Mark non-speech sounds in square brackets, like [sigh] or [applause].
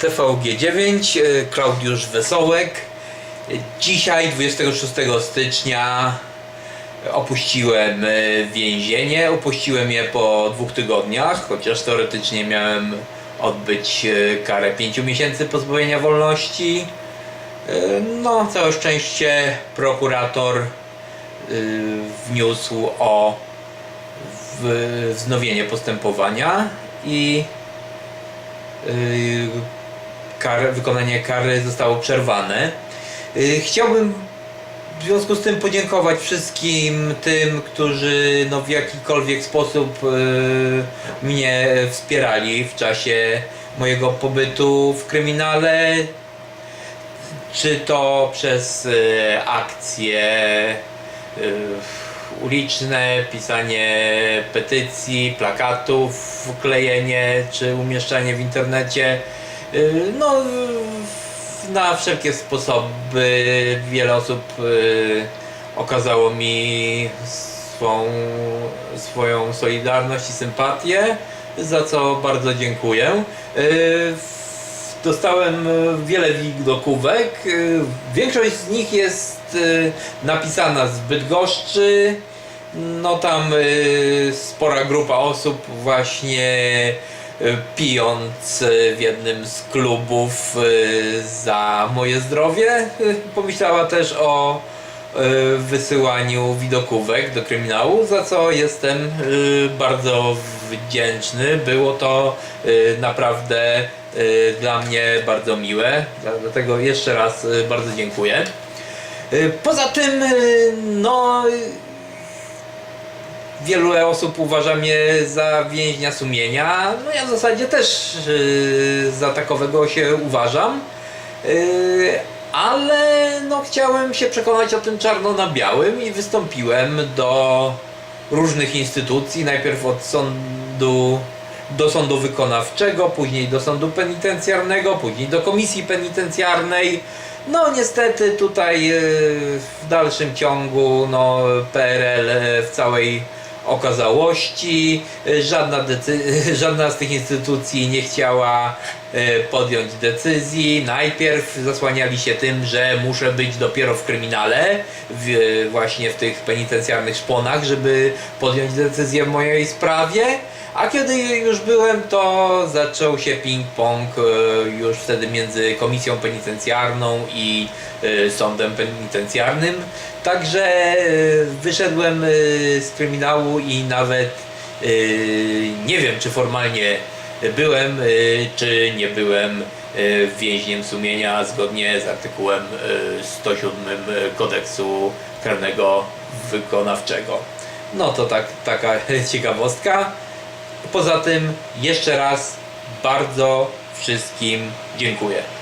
TVG9, e, Klaudiusz Wesołek. Dzisiaj, 26 stycznia, opuściłem e, więzienie. Opuściłem je po dwóch tygodniach, chociaż teoretycznie miałem odbyć e, karę 5 miesięcy pozbawienia wolności. No, całe szczęście prokurator wniósł o wznowienie postępowania i y, kar, wykonanie kary zostało przerwane. Y, Chciałbym w związku z tym podziękować wszystkim tym, którzy no, w jakikolwiek sposób y, mnie wspierali w czasie mojego pobytu w kryminale. Czy to przez y, akcje uliczne, pisanie petycji, plakatów, klejenie czy umieszczanie w internecie. Y, No, na wszelkie sposoby wiele osób y, okazało mi swą, swoją solidarność i sympatię, za co bardzo dziękuję. Y, Dostałem wiele widokówek. Większość z nich jest napisana z Bydgoszczy. No tam spora grupa osób właśnie pijąc y, w jednym z klubów y, za moje zdrowie y, pomyślała też o y, wysyłaniu widokówek do kryminału, za co jestem y, bardzo wdzięczny. Było to y, naprawdę y, dla mnie bardzo miłe, Dla- dlatego jeszcze raz y, bardzo dziękuję. Y, Poza tym, y, no, wielu osób uważa mnie za więźnia sumienia. No ja w zasadzie też y, za takowego się uważam. Y, ale no chciałem się przekonać o tym czarno na białym i wystąpiłem do różnych instytucji, najpierw od sądu do sądu wykonawczego, później do sądu penitencjarnego, później do komisji penitencjarnej. No niestety tutaj y, w dalszym ciągu no, PRL w całej okazałości y, żadna, [laughs] żadna z tych instytucji nie chciała y, podjąć decyzji. Najpierw zasłaniali się tym, że muszę być dopiero w kryminale, w, właśnie w tych penitencjarnych szponach, żeby podjąć decyzję w mojej sprawie. A kiedy już byłem, to zaczął się ping-pong e, już wtedy między komisją penitencjarną i e, sądem penitencjarnym. Także e, wyszedłem e, z kryminału i nawet nie wiem, czy formalnie byłem, czy nie byłem więźniem sumienia zgodnie z artykułem e, 107 kodeksu karnego wykonawczego. No to tak, taka [laughs] ciekawostka. Poza tym jeszcze raz bardzo wszystkim dziękuję.